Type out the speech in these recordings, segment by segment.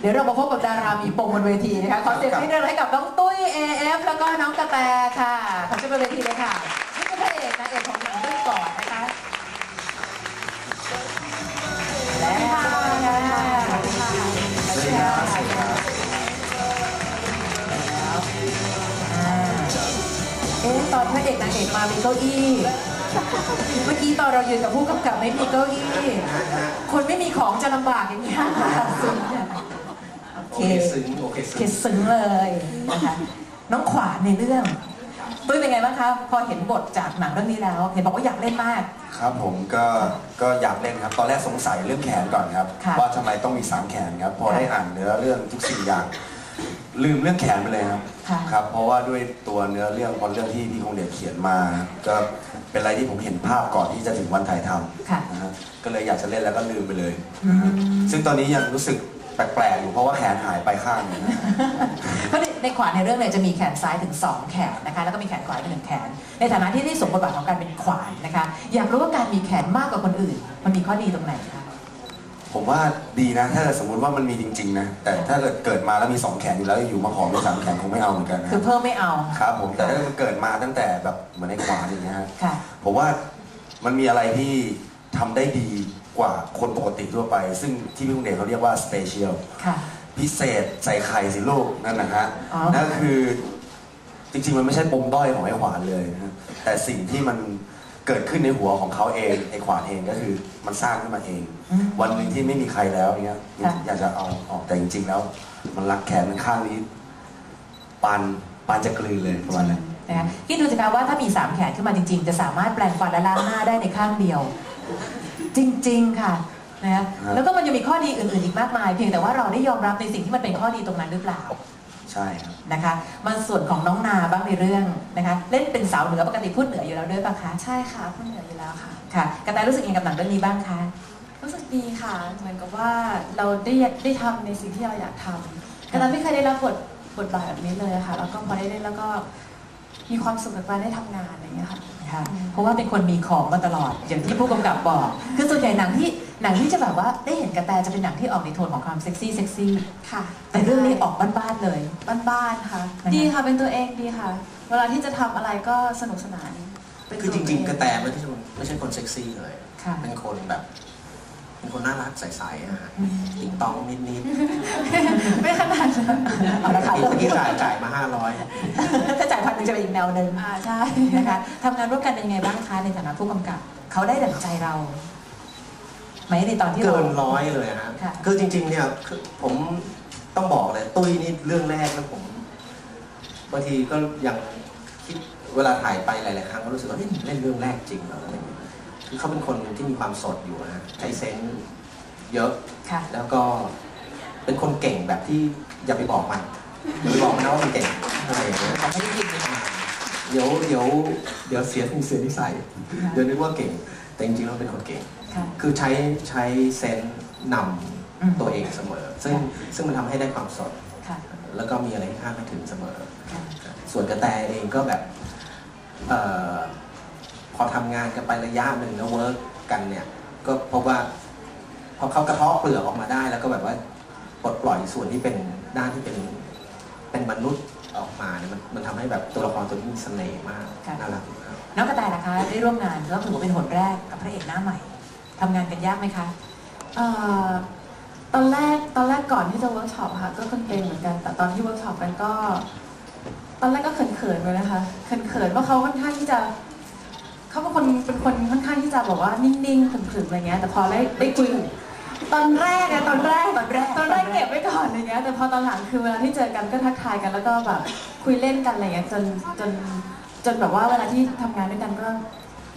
เดี๋ยวเรามาพบกับดารามีปมบนเวทีนะคะขอเสียงให้เดินให้กับน้องตุ้ย AF แล้วก็น้องกระแตค่ะขอเชิญบนเวทีเลยค่ะนี่คือพระเอกนางเอกของหนังเรื่องก่อนนะคะและเอ๊ะตอนพระเอกนางเอกมามีเก้าอี้เมื่อกี้ตอนเรายืนกับผู้กำกับไม่มีเก้าอี้ คนไม่มีของจะลำบากอย่างนี้ยค่ะซึ้งเนี่ย โอโอเคเคซึ้งโอเคเคซึ้งซึ้งเลยนะคะน้องขวานในเรื่องตุ้ยเป็นไงบ้างคะพอเห็นบทจากหนังเรื่องนี้แล้ว เห็นบอกว่าอยากเล่นมาก ครับผมก็ก็อยากเล่นครับ ตอนแรกสงสัยเรื่องแขนก่อนครับ ค่ะว่าทำไมต้องมีสามแขนครับ พอค่ะได้อ่านเนื้อเรื่องทุกสิ่งอย่าง ลืมเรื่องแขนไปเลยครับค่ะ ครับ เพราะว่าด้วยตัวเนื้อเรื่องพอเรื่องที่พี่คงเดชเขียนมา ก็เป็นอะไรที่ผมเห็นภาพก่อนที่จะถึงวันถ่ายทค่ะำนะฮะก็เลยอยากจะเล่นแล้วก็ลืมไปเลย อืม ซึ่งตอนนี้ยังรู้สึกแปลกๆอยู่เพราะว่าแขนหายไปข้างหนึงนะ เพราะในในขวานในเรื่องเนี่ยจะมีแขนซ้ายถึง 2 แขนนะคะแล้วก็มีแขนขวาอีกหนึ่งแขน ในฐานะที่ได้สวมบทบาทของการเป็นขวานนะคะ อยากรู้ว่าการมีแขนมากกว่าคนอื่น มันมีข้อดีตรงไหนคะผมว่าดีนะ ถ้าเกิดสมมติว่ามันมีจริงๆนะ แต่ถ้าเกิดเกิดมาแล้วมีสองแขนอยู่แล้วอยู่มาขอเป็นสามแขนคงไม่เอาเหมือนกันนะคือเพิ่มไม่เอาครับผมแต่ถ้ามันเกิดมาตั้งแต่แบบเหมือนในขวานอย่างเงี้ยฮะค่ะ ผมว่ามันมีอะไรที่ทำได้ดี กว่าคนปกติทั่วไป ซึ่งที่พี่ลุงเดชเขาเรียกว่าสเปเชียลค่ะ พิเศษใส่ไข่สิลูกนั่นนะฮะอ๋อ นั่นคือจริงๆมันไม่ใช่ปมด้อยของไอ้ขวานเลยนะแต่สิ่งที่มันเกิดขึ้นในหัวของเขาเองไอ้ขวานเองก็คือมันสร้างขึ้นมาเองอืมวันหนึ่งที่ไม่มีใครแล้วเนี้ยค่ะอยากจะเอาออกแต่จริง ๆ แล้ว มันรักแขนมันข้างนี้ปานปานจะกลืนเลยประมาณนั้น นะคะคิดดูสิคะว่าถ้ามี 3 แขนขึ้นมาจริงๆ จะสามารถแปลงฟันและล้างหน้าได้ในข้างเดียว จริง ๆ ค่ะนะครับแล้วก็มันยังมีข้อดีอื่นๆอีกมากมาย เพียงแต่ว่าเราได้ยอมรับในสิ่งที่มันเป็นข้อดีตรงนั้นหรือเปล่าใช่ครับนะคะมาส่วนของน้องนาบ้างในเรื่องนะคะเล่นเป็นสาวเหนือปกติพูดเหนืออยู่แล้วด้วยปะคะใช่ค่ะพูดเหนืออยู่แล้วค่ะค่ะกระแตรู้สึกยังไงกับหนังเรื่องนี้บ้างคะรู้สึกดีค่ะ เหมือนกับว่าเราได้ได้ทำในสิ่งที่เราอยากทำแต่เราไม่เคยได้รับบทบทบาทแบบนี้เลยค่ะแล้วก็พอได้เล่นแล้วก็มีความสุขกับการได้ทำงานอะไรอย่างเงี้ยค่ะ ค่ะ เพราะว่าเป็นคนมีของมาตลอด อย่างที่ผู้กำกับบอก คือส่วนใหญ่หนังที่หนังที่จะแบบว่าได้เห็นกระแตจะเป็นหนังที่ออกในโทนของความเซ็กซี่เซ็กซี่ค่ะ แต่เรื่องนี้ออกบ้านๆเลย บ้านๆค่ะนะคะดีค่ะเป็นตัวเองดีค่ะ เวลาที่จะทำอะไรก็สนุกสนานเป็นคือจตัวริง ๆกเอระแตไม่ใช่คนไม่ใช่คนเซ็กซี่เลยค่ะเป็นคนแบบ เป็นคนน่ารักใสๆอะฮะอืมติงตองนิดไม่ขนาดนั้นเอาละค่ะๆเรื่องที่นี้จ่ายจ่ายมาห้าร้อยถ้าจ่ายพันหนึ่งจะเป็นอีกแนวหนึ่งอ่าใช่นะคะทำงานร่วมกันเป็นยังไงบ้างคะในฐานะผู้กำกับ เขาได้ดั่งใจเราไหมในตอนที่เรา เกินร้อยเลยฮะค่ะ คือจริง ๆ เนี่ยคือผมต้องบอกเลย ตุ้ยนี่เรื่องแรกแล้วผมบางทีก็ยังคิดเวลาถ่ายไปหลายๆครั้งก็รู้สึกว่าเฮ้ยเล่นเรื่องแรกจริงเหรออะไรอย่างเงี้ย คือเขาเป็นคนที่มีความสดอยู่นะฮะใช้เซนส์เยอะ ค่ะ แล้วก็เป็นคนเก่งแบบที่อย่าไปบอกมันอย่าไปบอกมันนะว่ามันเก่งอะไรอย่างเงี้ยเขาไม่ได้ยินเลยเดี๋ยวเดี๋ยวเดี๋ยวเสียเสียนิสัยเดี๋ยวนึกว่าเก่ง แต่จริงๆแล้วเป็นคนเก่ง ค่ะ คือใช้ใช้เซนส์นอืมำตัวเองเสมอ ซึ่งซึ่งมันทำให้ได้ความสด ค่ะ แล้วก็มีอะไรที่คาดไม่ถึงเสมอ ค่ะ ส่วนกระแตเองก็แบบเออพ อทำงานกันไประยะหนึ่งแล้วเวิร์กกันเนี่ย ก็พบว่า พอเขากระเทาะเปลือกออกมาได้ แล้วก็แบบว่าปลดปล่อยส่วนที่เป็นด้านที่เป็นเป็นมนุษย์ออกมาเนี่ยมันมันทำให้แบบตัวละครตัวนี้มีเสน่ห์มากค่ะน่ารักมากน้องกระแตนะคะได้ร่วมงานแล้วถือว่าเป็นหนแรกกับพระเอกหน้าใหม่ทำงานกันยากไหมคะเอ่อตอนแรกตอนแรกก่อนที่จะเวิร์กช็อปค่ะก็เกรงๆเหมือนกัน แต่ตอนที่เวิร์กช็อปกันก็ ตอนแรกก็เขินๆไปนะคะเขินๆเพราะเขาค่อนข้างที่จะ เขาเป็นคนเป็นคนค่อนข้างที่จะบอกว่านิ่งๆขรึมๆอะไรเงี้ย แต่พอได้ได้คุยตอนแรกอะตอนแรกตอนแรกตอนแรกเก็บไว้ก่อนอะไรเงี้ยแต่พอตอนหลังคือเวลาที่เจอกันก็ทักทายกันแล้วก็แบบคุยเล่นกันอะไรเงี้ยจนจนจนแบบว่าเวลาที่ทำงานด้วยกันก็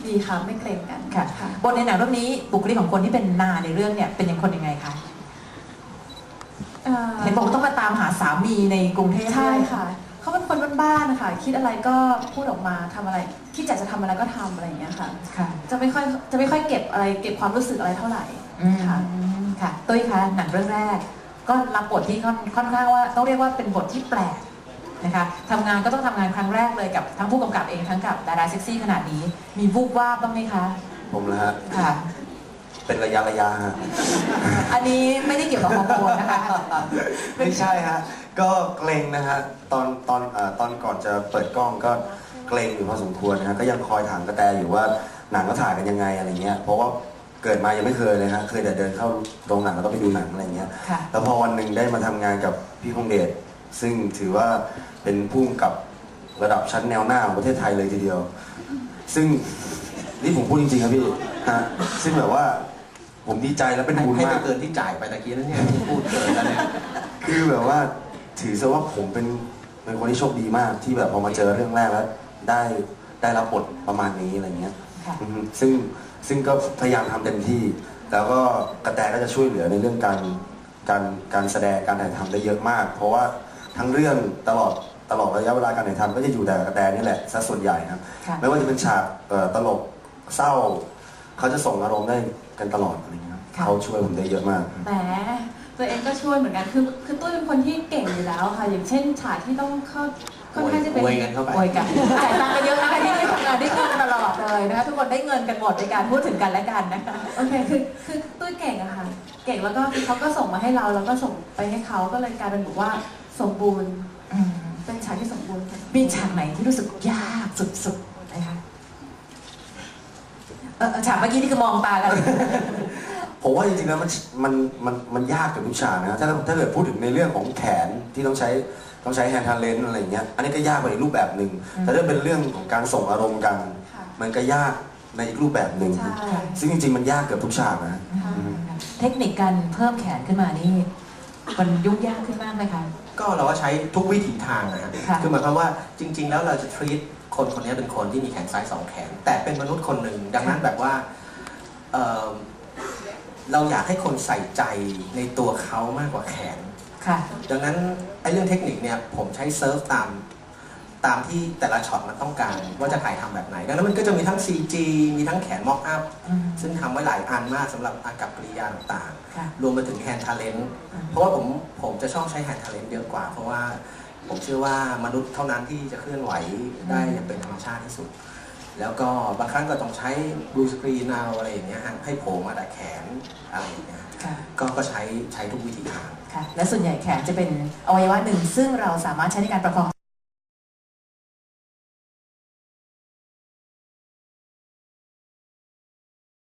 ดีค่ะไม่เกรงกันค่ะบทในหนังเรื่องนี้บุคลิกของคนที่เป็นนาในเรื่องเนี่ยเป็นยังคนยังไงคะเอ่อ เห็นบอกว่าต้องมาตามหาสามีในกรุงเทพใช่ด้วย ค่ะเขาเป็น คนบ้านๆนะคะคิดอะไรก็พูดออกมาทำอะไรคิดอยากจะทำอะไรก็ทำอะไรอย่างเงี้ยค่ะ ค่ะจะไม่ค่อยจะไม่ค่อยเก็บอะไรเก็บความรู้สึกอะไรเท่าไหร่ค่ะค่ะค่ะตุ้ยคะหนังเรื่องแรก ก็รับบทที่ค่อนค่อนข้างว่าต้องเรียกว่าเป็นบทที่แปลกนะคะทำงานก็ต้องทำงานครั้งแรกเลยกับทั้งผู้กำกับเองทั้งกับดาราเซ็กซี่ขนาดนี้ มีวูบวาบบ้างไหมคะผมนะฮะ ค่ะ เป็นระยะระยะฮะอันนี้ไม่ได้เกี่ยวกับฮอร์โมนนะคะ ไม่ใช่ฮะ ก็เกรงนะฮะ ตอนตอนเอ่อตอนก่อนจะเปิดกล้องก็เกรงอยู่พอสมควรนะฮะ ก็ยังคอยถามกระแตอยู่ว่าหนังก็ถ่ายกันยังไงอะไรเงี้ย เพราะว่าเกิดมายังไม่เคยเลยฮะ เคยแต่เดินเข้าโรงหนังแล้วก็ไปดูหนังอะไรเงี้ย ค่ะ แล้วพอวันหนึ่งได้มาทำงานกับพี่พงษ์เดช ซึ่งถือว่าเป็นผู้กำกับระดับชั้นแนวหน้าของประเทศไทยเลยทีเดียว ซึ่ง นี่ผมพูดจริงๆครับพี่ฮะซึ่งแบบว่า ผมดีใจและเป็นให้บุญให้ไปมาก เกินที่จ่ายไปตะกี้นั่นเนี่ยพูดเกินแล้วเนี่ยคือแบบว่าถือซะว่าผมเป็นเป็นคนที่โชคดีมากที่แบบพอมาเจอเรื่องแรกแล้วได้ได้รับบทประมาณนี้อะไรเงี้ยค่ะ อือฮึซึ่งซึ่งก็พยายามทำเต็มที่ แล้วก็กระแตก็จะช่วยเหลือในเรื่องการการการแสดงการถ่ายทำได้เยอะมาก เพราะว่าทั้งเรื่องตลอดตลอดระยะเวลาการถ่ายทำก็จะอยู่แต่กับกระแตนี่แหละซะส่วนใหญ่ครับค่ะ ไม่ว่าจะเป็นฉากเอ่อตลกเศร้า เขาจะส่งอารมณ์ได้ กันตลอดอะไรเงี้ยครับค่ะ เขาช่วยผมได้เยอะมาก แหมตัวเองก็ช่วยเหมือนกัน คือคือตุ้ยเป็นคนที่เก่งอยู่แล้วค่ะ อย่างเช่นฉากที่ต้องเข้าค่อนข้างจะเป็นอวยกันเข้าไปโวยกันจ่ายตังค์กันเยอะนะคะที่นี่ทำงานได้เงินตลอดเลยนะคะทุกคนได้เงินกันหมดในการพูดถึงกันและกันนะคะ โอเค คือคือตุ้ยเก่งอะค่ะ เก่งแล้วก็เขาก็ส่งมาให้เราแล้วก็ส่งไปให้เขาก็เลยกลายเป็นแบบว่าสมบูรณ์อืมเป็นฉากที่สมบูรณ์ค่ะมีฉากไหนที่รู้สึกยากสุดๆไหมคะเออเออฉากเมื่อกี้นี่คือมองตากัน ผมว่าจริงๆแล้วมันมันมันมันยากกับทุกฉากนะถ้าถ้าเกิดพูดถึงในเรื่องของแขนที่ต้องใช้ต้องใช้แฮนด์ทาเลนอะไรอย่างเงี้ยอันนี้ก็ยากไปอีกรูปแบบหนึ่งอืมแต่ถ้าเป็นเรื่องของการส่งอารมณ์กัน ค่ะมันก็ยากในอีกรูปแบบหนึ่งใช่ ซึ่งจริงๆมันยากเกือบทุกฉากนะค่ะเทคนิคการเพิ่มแขนขึ้นมานี่มันยุ่งยากขึ้นมากไหมคะ ก็เราก็ใช้ทุกวิถีทางนะฮะค่ะ คือหมายความว่าจริง ๆ แล้วเราจะ treat คนคนนี้เป็นคนที่มีแขนซ้ายสองแขน แต่เป็นมนุษย์คนหนึ่งดังนั้นแบบว่าเอ่อเราอยากให้คนใส่ใจในตัวเขามากกว่าแขนค่ะดังนั้นไอ้เรื่องเทคนิคเนี่ยผมใช้เซิร์ฟตามตามที่แต่ละช็อตมันต้องการว่าจะถ่ายทำแบบไหนดังนั้นมันก็จะมีทั้ง CG มีทั้งแขน mock up อืมซึ่งทำไว้หลายอันมากสำหรับอากับกริยาต่างค่ะๆรวมไปถึงแฮนด์ทาเลนต์อืมเพราะว่าผมผมจะชอบใช้แฮนด์ทาเลนต์เยอะกว่า เพราะว่า ผมเชื่อว่ามนุษย์เท่านั้นที่จะเคลื่อนไหวได้อย่างเป็นธรรมชาติที่สุด แล้วก็บางครั้งก็ต้องใช้บลูสกรีนเอาอะไรอย่างเงี้ยฮะให้โผล่มาแต่แขนอะไรอย่างเงี้ยค่ะก็ก็ใช้ใช้ทุกวิธีทาง ค่ะ และส่วนใหญ่แขนจะเป็นอวัยวะหนึ่ง ซึ่งเราสามารถใช้ในการประคอง